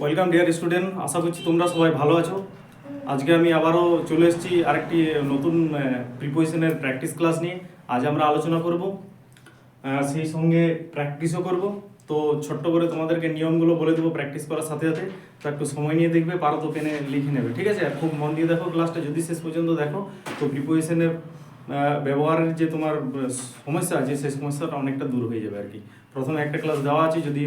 Welcome dear student আশা করছি তোমরা সবাই ভালো আছো। আজকে আমি আবারও চলে এসেছি আরেকটি নতুন প্রিপোজিশনের প্র্যাকটিস ক্লাস নিয়ে। আজ আমরা আলোচনা করব। সেই সঙ্গে প্র্যাকটিসও করব। তো ছোট্ট করে তোমাদেরকে নিয়মগুলো বলে দেবো প্র্যাকটিস করার সাথে সাথে। তো একটু সময় নিয়ে দেখবে, পারো তো পেনে লিখে নেবে। ঠিক আছে? খুব মন দিয়ে দেখো ক্লাসটা যদি শেষ পর্যন্ত দেখো, তো প্রিপোজিশনের ব্যবহারের যে তোমার সমস্যা আছে, সেই সমস্যাটা অনেকটা দূর হয়ে যাবে আর কি। প্রথমে একটা ক্লাস দেওয়া আছে, যদি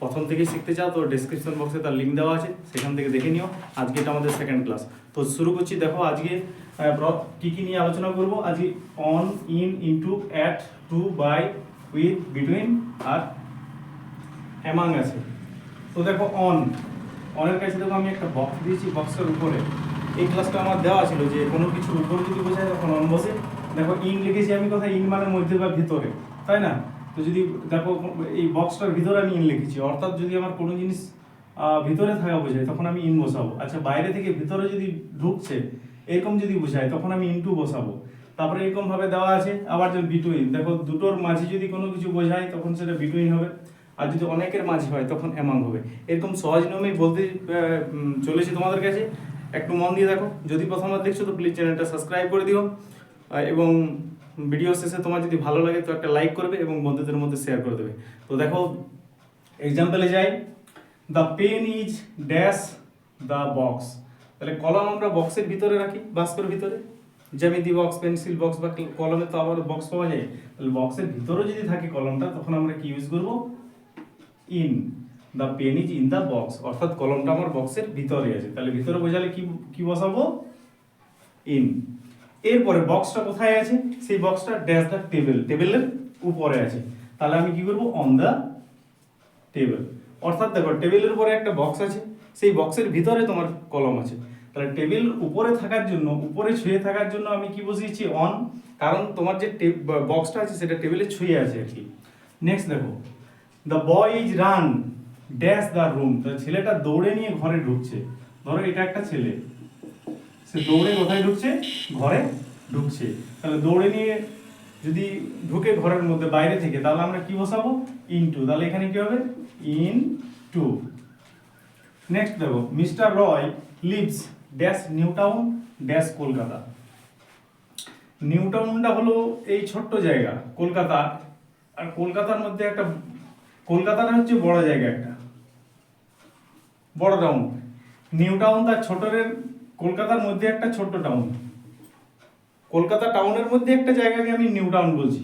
প্রথম থেকেই শিখতে চাও, তো ডেসক্রিপশন বক্সে তার লিঙ্ক দেওয়া আছে, সেখান থেকে দেখে নিও। আজকে এটা আমাদের সেকেন্ড ক্লাস তো শুরু করছি, দেখো আজকে কি কি নিয়ে আলোচনা করব? আজকে on in into at to by with between R among আছে। তো দেখো অন অনের কাছে দেখো আমি একটা বক্স দিয়েছি বক্সের উপরে। এই ক্লাসটা আমার দেওয়া ছিল যে কোনো কিছুর উপরে যদি বোঝায় তখন অন বসে। দেখো ইন লিখেছি আমি কথা ইন মানে মধ্যে বা ভিতরে, তাই না? তো যদি দেখো এই বক্সটার ভিতরে আমি ইন লিখেছি, অর্থাৎ যদি আমার কোনো জিনিস ভিতরে থাকা বোঝায়, তখন আমি ইন বসাবো। আচ্ছা বাইরে থেকে ভিতরে যদি ঢুকছে, এরকম যদি বোঝায়, তখন আমি ইনটু বসাবো। তারপরে এরকম ভাবে দেওয়া আছে, আবার যে বিটুইন দেখো দুটোর মাঝে যদি কোনো কিছু বোঝায়, তখন সেটা বিটুইন হবে। আর যদি অনেকের মাঝে হয়, তখন অ্যামাং হবে। এরকম সহজ নিয়মেই বলতে চলেছি তোমাদের কাছে। একটু মন দিয়ে দেখো। যদি প্রথমবার দেখছ, তো প্লিজ চ্যানেলটা সাবস্ক্রাইব করে দিও। এবং ভিডিও শেষে তোমার যদি ভালো লাগে, তো একটা লাইক করবে এবং বন্ধুদের মধ্যে শেয়ার করে দেবে। তো দেখো এক্সাম্পলে যাই। The pen is dash the box তাহলে কলম আমরা বক্সের ভিতরে রাখি, বাস্কর ভিতরে। জ্যামিতি বক্স পেন্সিল বক্স বা কলমে তো আবার বক্স পাওয়া যায়। তাহলে বক্সের ভিতরে যদি থাকে কলমটা, তখন আমরা কি ইউজ করব? In the pen is in the box অর্থাৎ কলমটা আমার বক্সের ভিতরে আছে। তাহলে ভিতরে বোঝালে কি কি বসাবো? ইন এরপরে বক্সটা কোথায় আছে? সেই বক্সটা ড্যাশ দ্য টেবিল টেবিলের উপরে আছে। তাহলে আমি কি করব? অন দ্য টেবিল অর্থাৎ দেখো টেবিলের উপরে একটা বক্স আছে, সেই বক্সের ভিতরে তোমার কলম আছে। তাহলে টেবিল উপরে থাকার জন্য, উপরে ছুঁয়ে থাকার জন্য আমি কি বসিয়েছি? অন কারণ তোমার যে বক্সটা আছে, সেটা টেবিলে ছুঁয়ে আছে আর কি। নেক্সট দেখো the boy is run dash the room ছেলেটা দৌড়ে নিয়ে ঘরে ঢুকছে। ধরো এটা একটা ছেলে। সে দৌড়ে কোথায় ঢুকছে? ঘরে ঢুকছে। তাহলে দৌড়ে নিয়ে যদি ঢুকে ঘরের মধ্যে, বাইরে থেকে, তাহলে আমরা কি বসাবো? ইনটু তাহলে এখানে কি হবে? ইন টু নেক্সট দেখো mister Roy lives dash new town dash Kolkata new টাউনটা হলো এই ছোট্ট জায়গা, কলকাতা। আর কলকাতার মধ্যে একটা, কলকাতাটা হচ্ছে বড় জায়গা একটা। বড় টাউন নিউ টাউন তার ছোটরের, কলকাতার মধ্যে একটা ছোট্ট টাউন কলকাতা টাউনের মধ্যে একটা জায়গাকে আমি নিউ টাউন বলছি।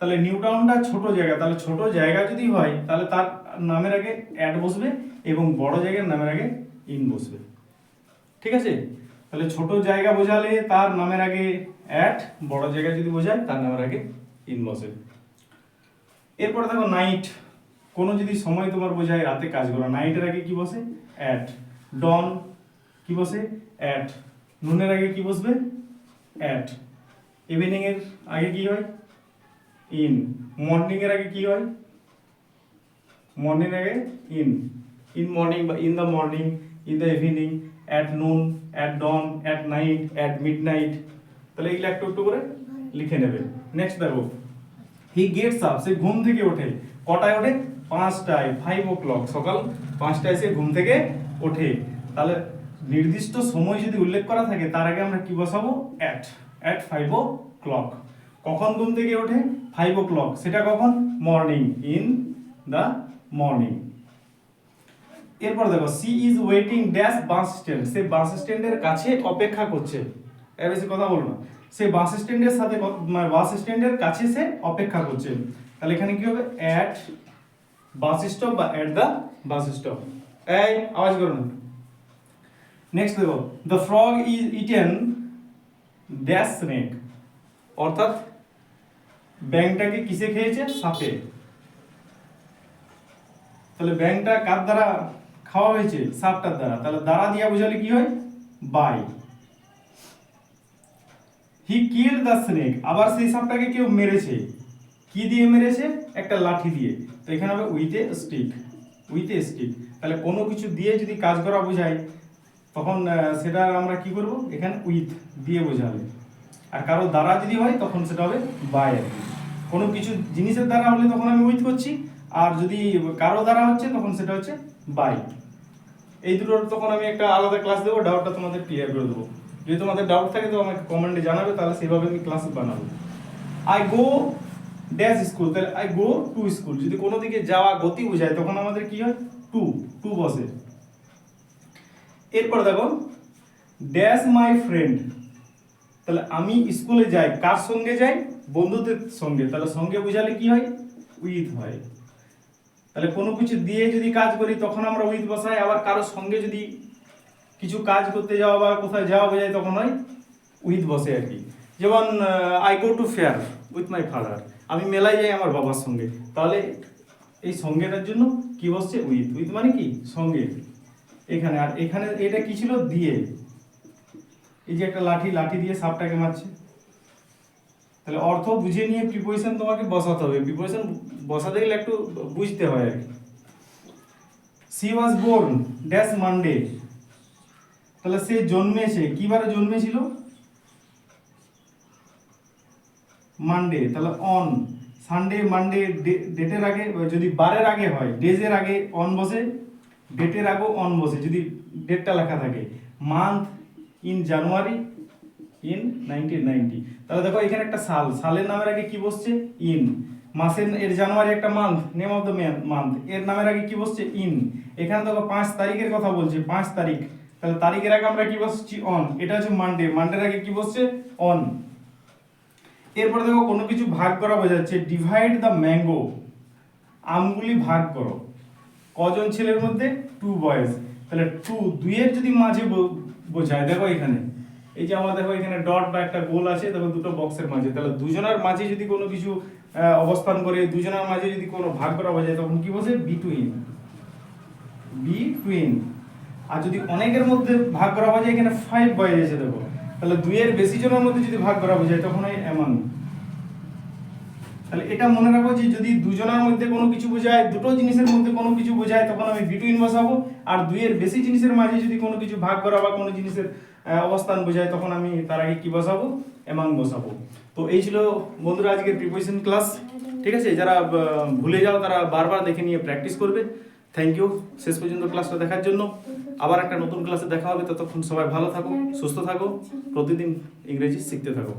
তাহলে নিউ টাউনটা ছোট জায়গা। তাহলে ছোট জায়গা যদি হয়, তাহলে তার নামের আগে অ্যাড বসবে এবং বড় জায়গার নামের আগে ইন বসবে। ঠিক আছে? তাহলে ছোট জায়গা বোঝালে তার নামের আগে অ্যাট বড় জায়গা যদি বোঝায়, তার নামের আগে ইন বসে। এরপর দেখো নাইট কোনো যদি সময় তোমার বোঝায় রাতে কাজ করা নাইটের আগে কি বসে? অ্যাট ডন কি বসে? অ্যাট নুনের আগে কি বসবে? অ্যাট ইভিনিং এর আগে কি হয়? ইন মর্নিং এর আগে কি হয়? মর্নিং আগে ইন ইন মর্নিং বা in the morning in the evening at noon at dawn at night at midnight তাহলে এগুলো একটু একটু করে লিখে নেবে। নেক্সট দেখো। হি গেটস আপ সে ঘুম থেকে ওঠে। কটায় ওঠে? পাঁচটায়। ফাইভ ও ক্লক সকাল পাঁচটায় সে ঘুম থেকে ওঠে। তাহলে নির্দিষ্ট সময় যদি উল্লেখ করা থাকে, তার আগে আমরা কি বসাবো? At at five o'clock কখন ঘুম থেকে ওঠে? ফাইভ ও ক্লক সেটা কখন? মর্নিং ইন দ্য মর্নিং এরপর দেখো she is waiting dash bus stand say bus স্ট্যান্ডের কাছে অপেক্ষা করছে। এর বেশি কথা বলব না। সে বাস স্ট্যান্ডের সাথে মানে বাস স্ট্যান্ডের কাছে সে অপেক্ষা করছে। তাহলে এখানে কি হবে? অ্যাট বাস স্টপ বা অ্যাট দ্য বাস স্টপ এই, আওয়াজ করুন নেক্সট দেখো the frog is eaten dash snake অর্থাৎ ব্যাংটাকে কিসে খেয়েছে? সাপে। তাহলে ব্যাংটা কার দ্বারা খাওয়া হয়েছে? সাপটার দ্বারা। তাহলে দ্বারা দিয়া বোঝালে কি হয়? By he kill the snake আবার সেই সাপটাকে কেউ মেরেছে। কি দিয়ে মেরেছে? একটা লাঠি দিয়ে। তো এখানে হবে with a stick with a stick তাহলে কোনো কিছু দিয়ে যদি কাজ করা বোঝায়, তখন সেটা আমরা কি করব? এখানে উইথ দিয়ে বোঝাবে। আর কারও দ্বারা যদি হয়, তখন সেটা হবে বাই আর কোনো কিছু জিনিসের দ্বারা হলে তখন আমি উইথ করছি। আর যদি কারও দ্বারা হচ্ছে, তখন সেটা হচ্ছে বাই এই দুটোর তখন আমি একটা আলাদা ক্লাস দেবো ডাউটটা তোমাদের ক্লিয়ার করে দেবো। যদি তোমাদের ডাউট থাকে, তো আমাকে কমেন্টে জানাবে, তাহলে সেভাবে আমি ক্লাস বানাবো। আই গো ড্যাশ স্কুল তাহলে আই গো টু স্কুল যদি কোনো দিকে যাওয়া গতি বোঝায়, তখন আমাদের কি হয়? টু টু বসে। এরপর দেখো ড্যাশ মাই ফ্রেন্ড তাহলে আমি স্কুলে যাই, কার সঙ্গে যাই? বন্ধুদের সঙ্গে। তাহলে সঙ্গে বোঝালে কি হয়? উইথ হয়। তাহলে কোনো কিছু দিয়ে যদি কাজ করি, তখন আমরা উইথ বসাই। আবার কারোর সঙ্গে যদি কিছু কাজ করতে যাওয়া বা কোথায় যাওয়া বোঝায়, তখন হয় উইথ বসে আর কি। যেমন I go to fair with my father আমি মেলায় যাই আমার বাবার সঙ্গে। তাহলে এই সঙ্গেটার জন্য কি বসছে? উইথ উইথ মানে কি? সঙ্গে। এখানে, আর এখানে এটা কি ছিল? দিয়ে। এই যে একটা লাঠি লাঠি দিয়ে সাপটাকে মারছে। তাহলে অর্থ বুঝে নিয়ে প্রিপোজিশন তোমাকে বসাতে হবে। প্রিপোজিশন বসাতে গেলে একটু বুঝতে হয় আর কি। She was born dash Monday তাহলে সে জন্মেছে কি বারে জন্মেছিল? মানডে তাহলে অন সানডে মানডে ডেটের আগে যদি বারের আগে হয় ডেজের আগে অন বসে ডেটের আগেও অন বসে, যদি ডেটটা লেখা থাকে। Month in January in nineteen ninety তাহলে দেখো, এখানে একটা সাল। সালের নামের আগে কি বসছে? ইন মাসের, এর জানুয়ারি একটা month name of the month এর নামের আগে কি বসছে? ইন এখানে দেখো, পাঁচ তারিখের কথা বলছে, পাঁচ তারিখ। তাহলে তারিখের আগে আমরা কি বসছি? অন এটা হচ্ছে মানডে মানডের আগে কি বসছে? অন এরপরে দেখো কোনো কিছু ভাগ করা বোঝাচ্ছে। ডিভাইড দ্য ম্যাঙ্গো আমগুলি ভাগ করো। কজন ছেলের মধ্যে? টু বয়েজ তাহলে টু দুইয়ের যদি মাঝে বোঝায়, দেখো এখানে। এই যে আমার দেখো এখানে ডট বা একটা গোল আছে, দেখো দুটো বক্সের মাঝে। তাহলে দুজনের মাঝে যদি কোনো কিছু অবস্থান করে, দুজনের মাঝে যদি কোনো ভাগ করা বোঝায়, তখন কি বসে বিটুইন বিটুইন আর যদি অনেকের মধ্যে ভাগ করা বোঝায়, এখানে ফাইভ বয়েজ আছে, দেখো। তাহলে দুইয়ের বেশি জনের মধ্যে যদি ভাগ করা বোঝায়, তখন হয় এমন। তাহলে এটা মনে রাখো যে যদি দুজনের মধ্যে কোনো কিছু বোঝায়, দুটো জিনিসের মধ্যে কোনো কিছু বোঝায়, তখন আমি বিটুইন বসাবো আর দুইয়ের বেশি জিনিসের মাঝে যদি কোনো কিছু ভাগ করা বা কোনো জিনিসের অবস্থান বোঝায়, তখন আমি তার আগে কি বসাবো? এমাং বসাবো। তো এই ছিল বন্ধুরা আজকের প্রিপারেশন ক্লাস ঠিক আছে? যারা ভুলে যাও, তারা বারবার দেখে নিয়ে প্র্যাকটিস করবে। থ্যাংক ইউ শেষ পর্যন্ত ক্লাসটা দেখার জন্য। আবার একটা নতুন ক্লাসে দেখা হবে। ততক্ষণ সবাই ভালো থাকো, সুস্থ থাকো। প্রতিদিন ইংরেজি শিখতে থাকো।